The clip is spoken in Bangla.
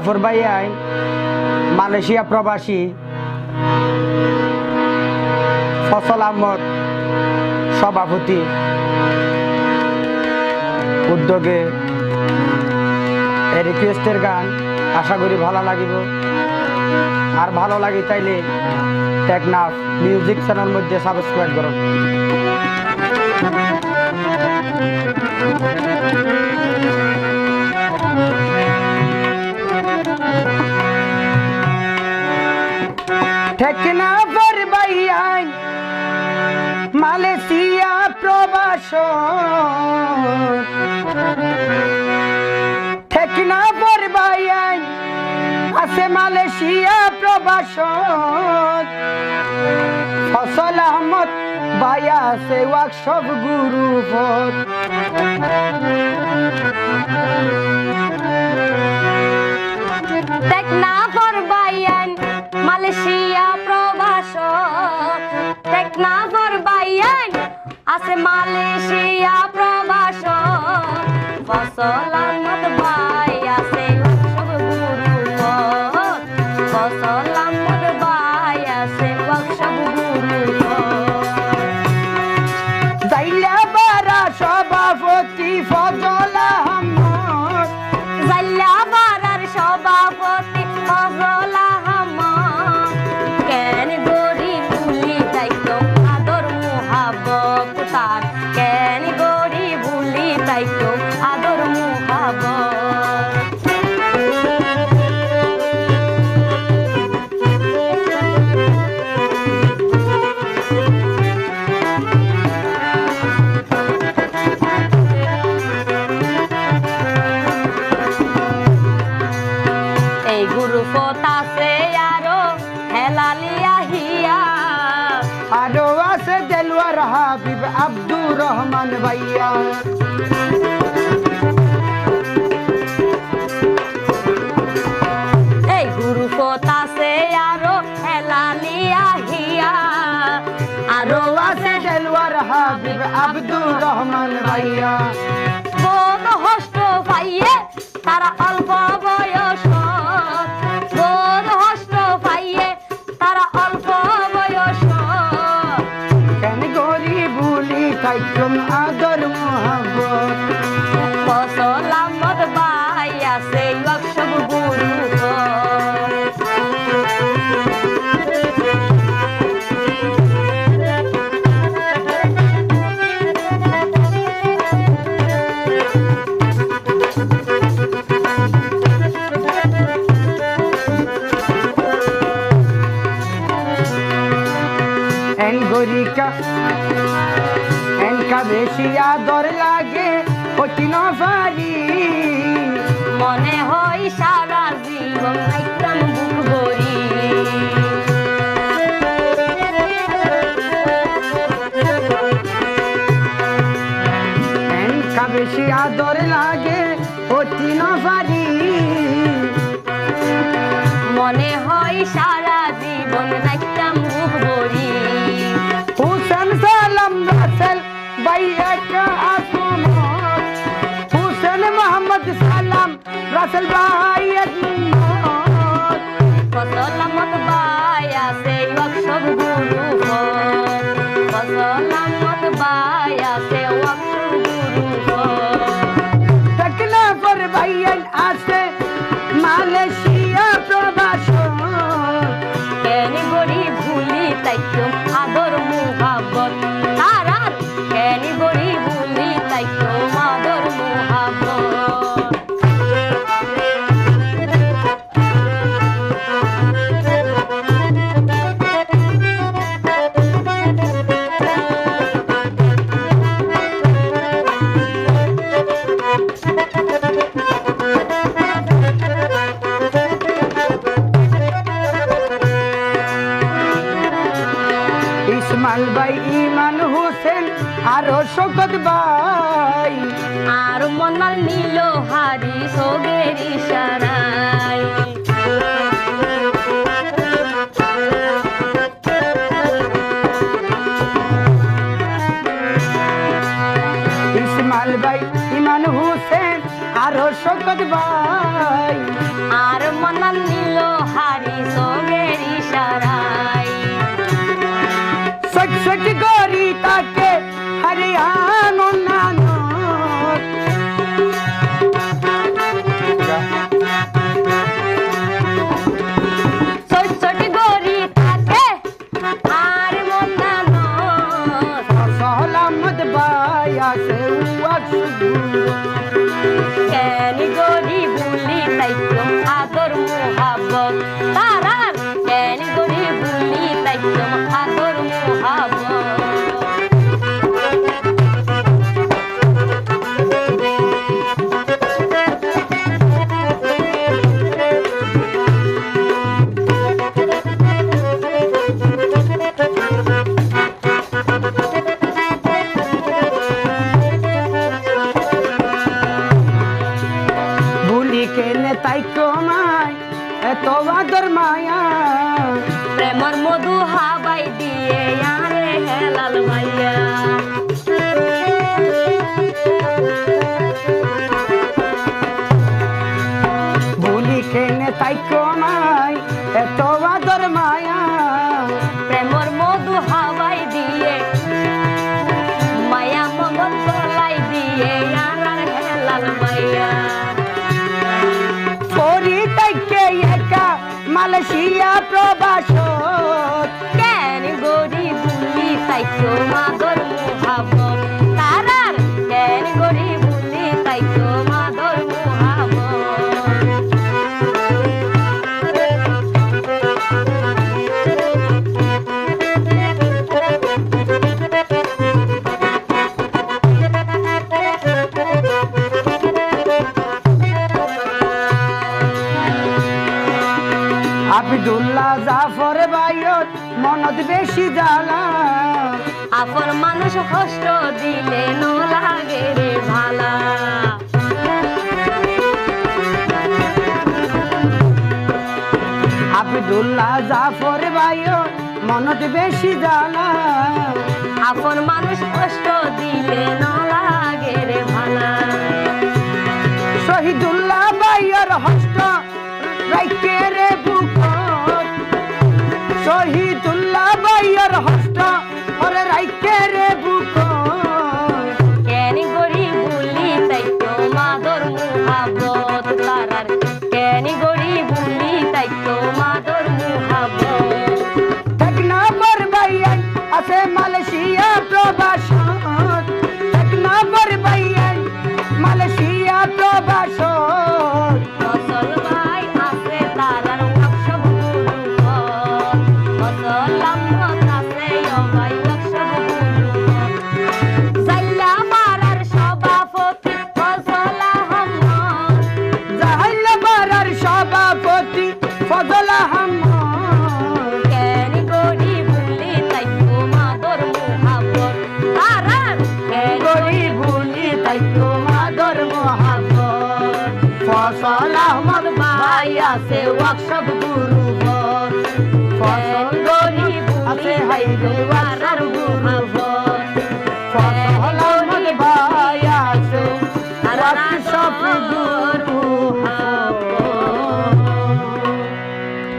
জাফর ভাই মালয়েশিয়া প্রবাসী, ফসল আহমদ সভাপতি, উদ্যোগে এই রিকোয়েস্টের গান আশা করি ভালো লাগিব। আর ভালো লাগে তাইলে টেকনাফ মিউজিক চ্যানেল মধ্যে সাবস্ক্রাইব করো। আছে ওয়ার্কশপ গুরু আরও আছে দেলওয়ার হাবিব আব্দুর রহমান ভাইয়া। এই গুরু ফতাছে আরও হেলালিয়া হিয়া আরও আছে দেলওয়ার হাবিব আব্দুর রহমান ভাইয়া। বোধ হস্ত পাইয়ে তারা অল্প বয়স আদর মোহাম্মত অতি নভারি মনে selva. ইসমাইল ভাই ইমান হোসেন আরও শকত ভাই আর মনাল নীল হারি সোগের ইশারায়। ইসমাইল ভাই ইমান হোসেন আরও শকত ভাই আর কেন গরিব বলি তাই আদর মোহাবত? তোমায় এত আদর মায়া। প্রেমর মধু হাবাই দিয়ে আরে হেলাল মাইয়া। তাই কমাই এত আপন মানুষ কষ্ট দিলে নো লাগে রে ভালা। আবদুল্লাহ জাফর ভাইও মনত বেশি জানা। আপন মানুষ কষ্ট কাটো বাসর আছে ওয়ার্কশপ গুরু ফসল গরিব আছে হাই